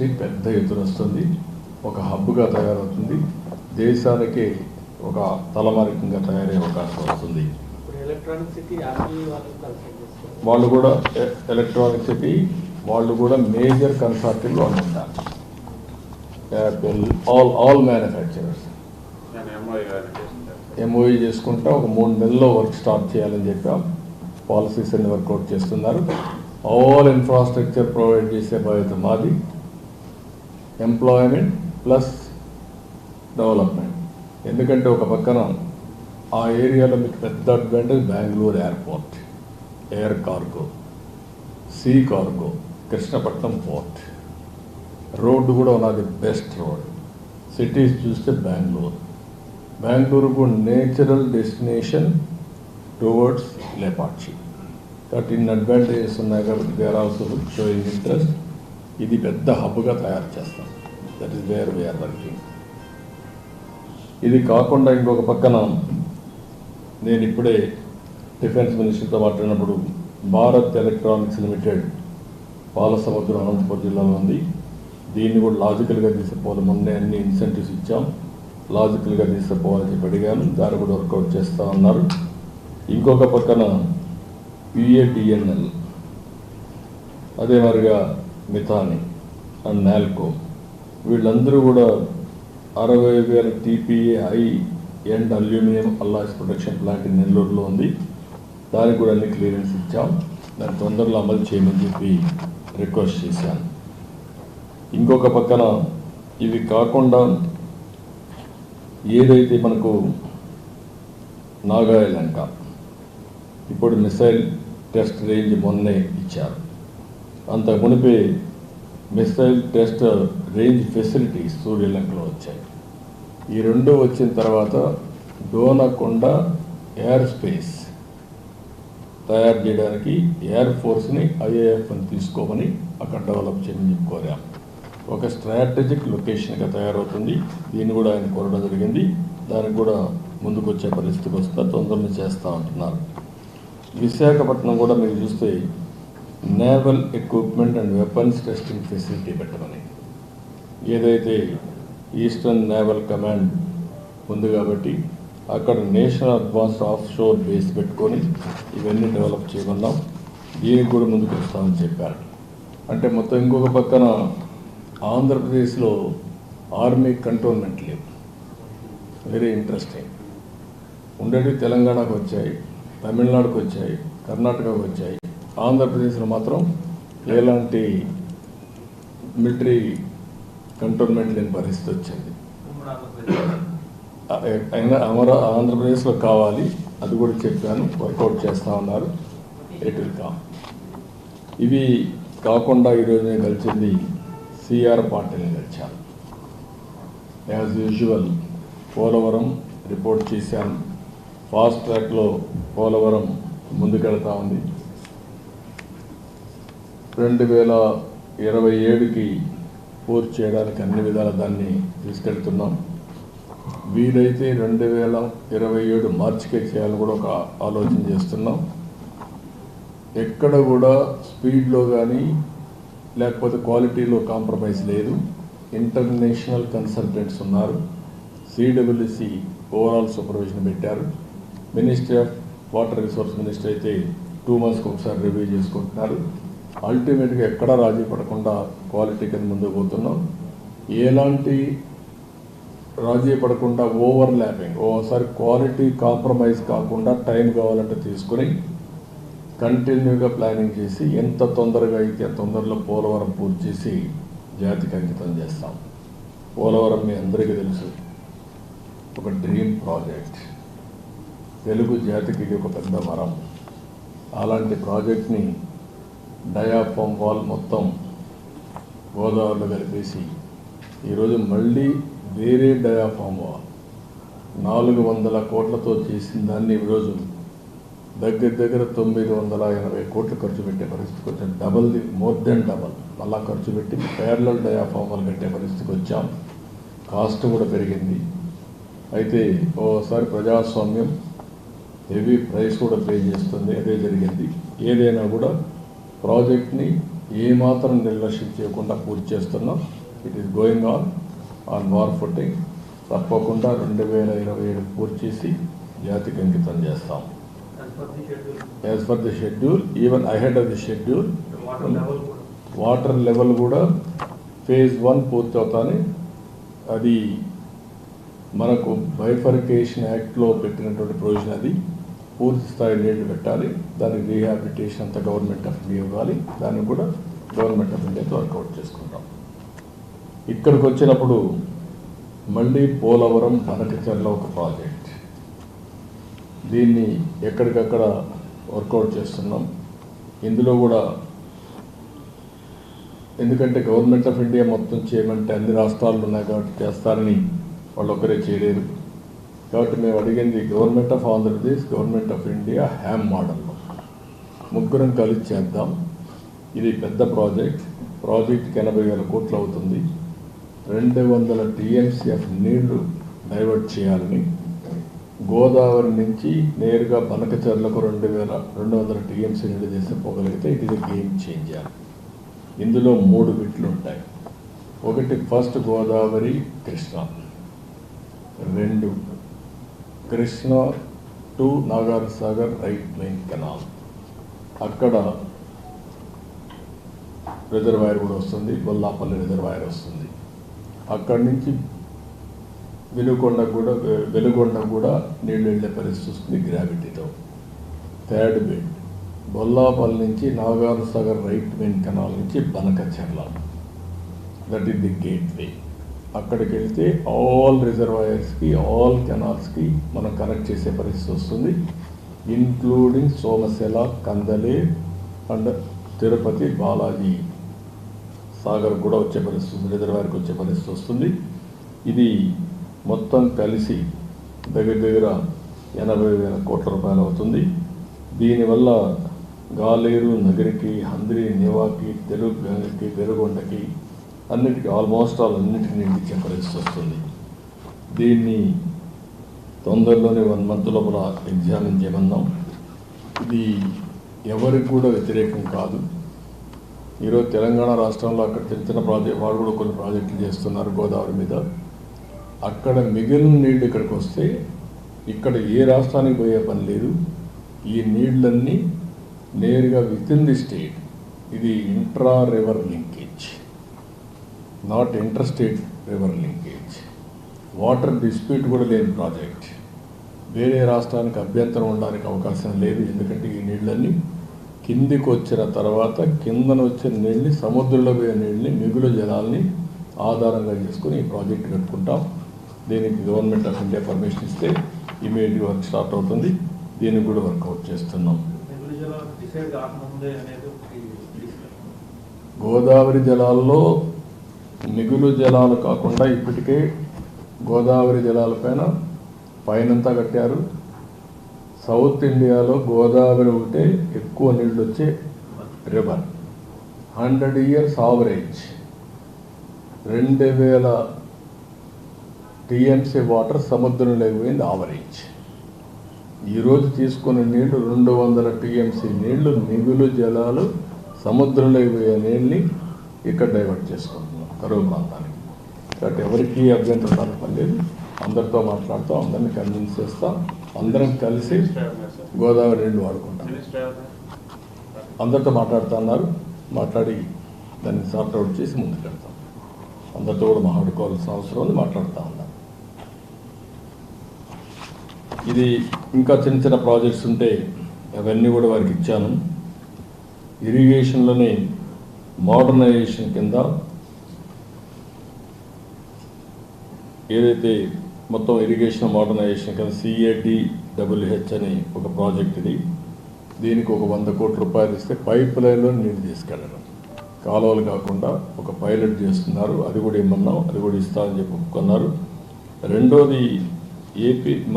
Industry పెద్ద ఎత్తున వస్తుంది. ఒక హబ్గా తయారవుతుంది. దేశానికి ఒక తలమారికంగా తయారయ్యే అవకాశం వస్తుంది. వాళ్ళు కన్సల్ట్ చేస్తారు వాళ్ళు కూడా ఎలక్ట్రానిక్ సిటీ వాళ్ళు కూడా మేజర్ కన్సార్టింగ్లో ఉంటారు యాపిల్ ఆల్ ఆల్ మ్యానుఫ్యాక్చరర్స్. నేను ఎంఓఐ గారిని చేస్తుంటాను. ఎంఓఈ చేసుకుంటా ఒక మూడు నెలల్లో వర్క్ స్టార్ట్ చేయాలని చెప్పాం. పాలసీస్ అన్ని వర్కౌట్ చేస్తున్నారు. ఆల్ ఇన్ఫ్రాస్ట్రక్చర్ ప్రొవైడ్ చేసే బాధ్యత మాది. ఎంప్లాయ్మెంట్ ప్లస్ డెవలప్మెంట్ ఎందుకంటే ఒక పక్కన ఆ ఏరియాలో మీకు పెద్ద advantage Bengaluru airport air cargo sea cargo Krishnapatnam port. Road కూడా ఉన్నది బెస్ట్ రోడ్. సిటీస్ చూస్తే బెంగళూరు. బెంగళూరుకు నేచురల్ డెస్టినేషన్ టువర్డ్స్ లేపాక్షి కాబట్టి ఇన్ అడ్వాంటేజెస్ ఉన్నాయి కాబట్టి దేర్ ఆల్సో షోయింగ్ ఇంట్రెస్ట్ ఇది పెద్ద హబ్గా తయారు చేస్తాం. That is where we're working ఇది కాకుండా ఇంకొక పక్కన నేను ఇప్పుడే డిఫెన్స్ మినిస్టర్తో మాట్లాడినప్పుడు భారత్ ఎలక్ట్రానిక్స్ లిమిటెడ్ పాలసముద్రం అనంతపురం జిల్లాలో ఉంది. దీన్ని కూడా లాజికల్గా తీసుకుపోవాలి. మొన్నే అన్ని ఇన్సెంటివ్స్ ఇచ్చాం. లాజికల్గా తీసుకుపోవాలని చెప్పి అడిగాను. దాన్ని కూడా వర్కౌట్ చేస్తా ఉన్నారు ఇంకొక పక్కన పిఏడిఎన్ఎల్ అదే మరిగా మిథాని అండ్ నాల్కో. వీళ్ళందరూ కూడా అరవై వేల TPA high end aluminium alloys production plant నెల్లూరులో ఉంది. దానికి కూడా అన్ని క్లియరెన్స్ ఇచ్చాం. దాన్ని తొందరలో అమలు చేయమని చెప్పి రిక్వెస్ట్ చేశాను. ఇంకొక పక్కన ఇవి కాకుండా ఏదైతే మనకు నాగాయలంక ఇప్పుడు మిసైల్ టెస్ట్ రేంజ్ మొన్నే ఇచ్చారు. అంత మునిపే మిసైల్ టెస్ట్ రేంజ్ ఫెసిలిటీస్ సూర్యలంకలో వచ్చాయి. ఈ రెండు వచ్చిన తర్వాత డోనకొండ ఎయిర్ స్పేస్ తయారు చేయడానికి ఎయిర్ ఫోర్స్ని ఐఏఎఫ్ని తీసుకోమని అక్కడ డెవలప్ చేయమని కోరాం. ఒక స్ట్రాటజిక్ లొకేషన్గా తయారవుతుంది. దీన్ని కూడా ఆయన కోరడం జరిగింది. దానికి కూడా ముందుకు వచ్చే పరిస్థితికి వస్తే తొందరగా చేస్తూ ఉంటున్నారు విశాఖపట్నం కూడా మీరు చూస్తే naval equipment and weapons testing facility పెట్టమని. ఏదైతే ఈస్టర్న్ నేవల్ కమాండ్ ఉంది కాబట్టి అక్కడ national advanced offshore base పెట్టుకొని ఇవన్నీ డెవలప్ చేయమన్నాం. దీనికి కూడా ముందుకు వస్తామని చెప్పారు. అంటే మొత్తం ఇంకొక పక్కన ఆంధ్రప్రదేశ్లో ఆర్మీ కంటోన్మెంట్ లేవు వెరీ ఇంట్రెస్టింగ్ ఉండేవి తెలంగాణకు వచ్చాయి తమిళనాడుకు వచ్చాయి కర్ణాటకకు వచ్చాయి. ఆంధ్రప్రదేశ్లో మాత్రం ఎలాంటి మిలిటరీ కంటోన్మెంట్ లేని పరిస్థితి వచ్చింది. అయినా అమర ఆంధ్రప్రదేశ్లో కావాలి అది కూడా చెప్పాను వర్కౌట్ చేస్తా ఉన్నారు ఇట్ విల్ కామ్. ఇవి కాకుండా ఈరోజు నేను కలిసింది సిఆర్ పార్టీని కలిశాను యాజ్ యూజువల్ పోలవరం రిపోర్ట్ చేశాను. ఫాస్ట్ ట్రాక్లో పోలవరం ముందుకెళ్తా ఉంది. రెండు వేల ఇరవై ఏడుకి పూర్తి చేయడానికి అన్ని విధాల దాన్ని తీసుకెళ్తున్నాం వీలైతే రెండు వేల ఇరవై ఏడు మార్చికే చేయాలని కూడా ఒక ఆలోచన చేస్తున్నాం. ఎక్కడ కూడా స్పీడ్లో కానీ లేకపోతే క్వాలిటీలో కాంప్రమైజ్ లేదు. ఇంటర్నేషనల్ కన్సల్టెంట్స్ ఉన్నారు. సిడబ్ల్యూసి ఓవరాల్ సూపర్విజన్ పెట్టారు. Ministry of water resource minister అయితే టూ మంత్స్కి ఒకసారి రివ్యూ చేసుకుంటున్నారు. అల్టిమేట్గా ఎక్కడా రాజీ పడకుండా క్వాలిటీ కింద ముందుకు పోతున్నాం. ఎలాంటి రాజీ పడకుండా ఓవర్ ల్యాపింగ్ ఓసారి క్వాలిటీ కాంప్రమైజ్ కాకుండా టైం కావాలంటే తీసుకుని కంటిన్యూగా ప్లానింగ్ చేసి ఎంత తొందరగా అయితే తొందరలో పోలవరం పూర్తి చేసి జాతికి అంకితం చేస్తాం. పోలవరం మీ అందరికీ తెలుసు. ఒక డ్రీమ్ ప్రాజెక్ట్. తెలుగు జాతికి ఒక పెద్ద వరం. అలాంటి ప్రాజెక్ట్ని డయాఫామ్ వాల్ మొత్తం గోదావరిలో కలిపేసి ఈరోజు మళ్ళీ వేరే డయాఫామ్ వాల్ నాలుగు వందల కోట్లతో చేసిన దాన్ని ఈరోజు దగ్గర దగ్గర తొమ్మిది వందల ఎనభై కోట్లు ఖర్చు పెట్టే పరిస్థితికి వచ్చాం. Double the more than double మళ్ళా ఖర్చు పెట్టి పేర్లల్ డయాఫామ్ వాల్ కట్టే పరిస్థితికి వచ్చాం. కాస్ట్ కూడా పెరిగింది. అయితే ఓసారి ప్రజాస్వామ్యం హెవీ ప్రైస్ కూడా పే చేస్తుంది. అదే జరిగింది. ఏదైనా కూడా ప్రాజెక్ట్ని ఏమాత్రం నిర్లక్ష్యం చేయకుండా పూర్తి చేస్తున్నాం. It is going on on war footing తప్పకుండా రెండు వేల ఇరవై ఏడు పూర్తి చేసి జాతికి అంకితం చేస్తాం. As per the schedule even ahead of the schedule. Water level కూడా. ఫేజ్ వన్ పూర్తి అవుతాని అది మనకు బైఫర్కేషన్ యాక్ట్లో పెట్టినటువంటి ప్రొవిజన్ అది. పూర్తి స్థాయి నీళ్ళు పెట్టాలి. దానికి రీహాబిలిటేషన్ అంతా గవర్నమెంట్ ఆఫ్ ఇండియా ఇవ్వాలి. దాన్ని కూడా గవర్నమెంట్ ఆఫ్ ఇండియాతో వర్కౌట్ చేసుకుంటాం. ఇక్కడికి వచ్చినప్పుడు మళ్ళీ పోలవరం బనకచర్ల ఒక ప్రాజెక్ట్ దీన్ని ఎక్కడికక్కడ వర్కౌట్ చేస్తున్నాం. ఇందులో కూడా ఎందుకంటే గవర్నమెంట్ ఆఫ్ ఇండియా మొత్తం చేయమంటే అన్ని రాష్ట్రాలు ఉన్నాయి కాబట్టి చేస్తారని వాళ్ళు ఒక్కరే చేయలేరు. కాబట్టి మేము అడిగింది government of Andhra Pradesh government of India HAM మోడల్లో ముగ్గురం కలిసి చేద్దాం. ఇది పెద్ద ప్రాజెక్ట్. ప్రాజెక్ట్కి ఎనభై వేల కోట్లు అవుతుంది. రెండు వందల టీఎంసీఎఫ్ నీళ్ళు డైవర్ట్ చేయాలని. గోదావరి నుంచి నేరుగా బనకచర్లకు రెండు వేల రెండు వందల టీఎంసీ నీళ్ళు చేస్తే పోగలిగితే ఇది గేమ్ చేంజర్. ఇందులో మూడు బిట్లు ఉంటాయి. ఒకటి ఫస్ట్ గోదావరి కృష్ణ. రెండు Krishna to Nagar Sagar right main canal. అక్కడ రిజర్వాయర్ కూడా వస్తుంది గొల్లాపల్లి రిజర్వాయర్ వస్తుంది. అక్కడి నుంచి వెలుగొండ కూడా వెలుగొండ కూడా నీళ్ళు వెళ్ళే పరిస్థితి వస్తుంది గ్రావిటీతో. థర్డ్ బిట్ బొల్లాపల్లి నుంచి Nagar Sagar right main canal నుంచి Banakacherla. That is the gateway అక్కడికి వెళ్తే ఆల్ రిజర్వాయర్స్కి ఆల్ కెనాల్స్కి మనం కనెక్ట్ చేసే పరిస్థితి వస్తుంది. ఇన్క్లూడింగ్ సోమశిల కందలే అండ్ తిరుపతి బాలాజీ. సాగర్ కూడా వచ్చే పరిస్థితి వస్తుంది రిజర్వాయర్కి వచ్చే పరిస్థితి వస్తుంది. ఇది మొత్తం కలిసి దగ్గర దగ్గర ఎనభై వేల కోట్ల రూపాయలు అవుతుంది. దీనివల్ల గాలేరు నగరికి హంద్రి నివాకి తెలుగు గంగకి పెరుగొండకి అన్నిటికీ ఆల్మోస్ట్ ఆల్ అన్నిటికీ ఇచ్చే పరిస్థితి వస్తుంది. దీన్ని తొందరలోనే వన్ మంత్ లోపల ఎగ్జామిన్ చేయమన్నాం ఇది ఎవరికి కూడా వ్యతిరేకం కాదు. ఈరోజు తెలంగాణ రాష్ట్రంలో అక్కడ చిన్న చిన్న ప్రాజెక్ట్ వాళ్ళు కూడా కొన్ని ప్రాజెక్టులు చేస్తున్నారు గోదావరి మీద. అక్కడ మిగిలిన నీళ్ళు ఇక్కడికి వస్తే ఇక్కడ ఏ రాష్ట్రానికి పోయే పని లేదు. ఈ నీళ్ళన్నీ నేరుగా విత్ ఇన్ ది స్టేట్ ఇది intra river link not inter state river linkage water dispute కూడా లేని ప్రాజెక్ట్ వేరే రాష్ట్రానికి అభ్యంతరం ఉండడానికి అవకాశం లేదు ఎందుకంటే ఈ నీళ్ళన్నీ కిందికి వచ్చిన తర్వాత కిందన వచ్చిన నీళ్ళని సముద్రంలో పోయే నీళ్ళని మిగులు జలాల్ని ఆధారంగా చేసుకుని ఈ ప్రాజెక్ట్ కట్టుకుంటాం. దీనికి గవర్నమెంట్ ఆఫ్ ఇండియా పర్మిషన్ ఇస్తే ఇమీడియట్ వర్క్ స్టార్ట్ అవుతుంది. దీనికి కూడా వర్కౌట్ చేస్తున్నాం. గోదావరి జలాల్లో మిగులు జలాలు కాకుండా ఇప్పటికే గోదావరి జలాలపైన పైనంతా కట్టారు. సౌత్ ఇండియాలో గోదావరి ఒకటే ఎక్కువ నీళ్ళు వచ్చే రివర్. Hundred years average. రెండు వేల టీఎంసీ వాటర్ సముద్రంలోకి పోయింది ఆవరేజ్. ఈరోజు తీసుకున్న నీళ్ళు రెండు వందల టీఎంసీ నీళ్ళు మిగులు జలాలు సముద్రంలోకి పోయే నీళ్ళని ఇక్కడ డైవర్ట్ చేసుకుంటున్నాం కరువు ప్రాంతానికి. కాబట్టి ఎవరికి అభ్యంతరం రాని పని లేదు అందరితో మాట్లాడతాం అందరిని కన్విన్స్ చేస్తాం అందరం కలిసి గోదావరి రెండు వాడుకుంటాం. అందరితో మాట్లాడుతున్నారు మాట్లాడి దాన్ని సార్ట్అవుట్ చేసి ముందుకెళ్తాం అందరితో కూడా మాట్లాడుకోవాల్సిన అవసరం ఉంది మాట్లాడుతూ ఉన్నాం. ఇది ఇంకా చిన్న చిన్న ప్రాజెక్ట్స్ ఉంటే అవన్నీ కూడా వారికి ఇచ్చాను. ఇరిగేషన్లోనే మోడర్నైజేషన్ కింద ఏదైతే మొత్తం ఇరిగేషన్ మోడర్నైజేషన్ కింద C A D W H అని ఒక ప్రాజెక్ట్ ఇది దీనికి ఒక వంద కోట్ల రూపాయలు ఇస్తే పైప్ లైన్లో నీళ్ళు తీసుకెళ్ళడం. కాలువలు కాకుండా ఒక పైలట్ చేస్తున్నారు అది కూడా ఇమ్మన్నాం అది కూడా ఇస్తామని చెప్పి ఒప్పుకున్నారు. రెండోది ఏపీ మన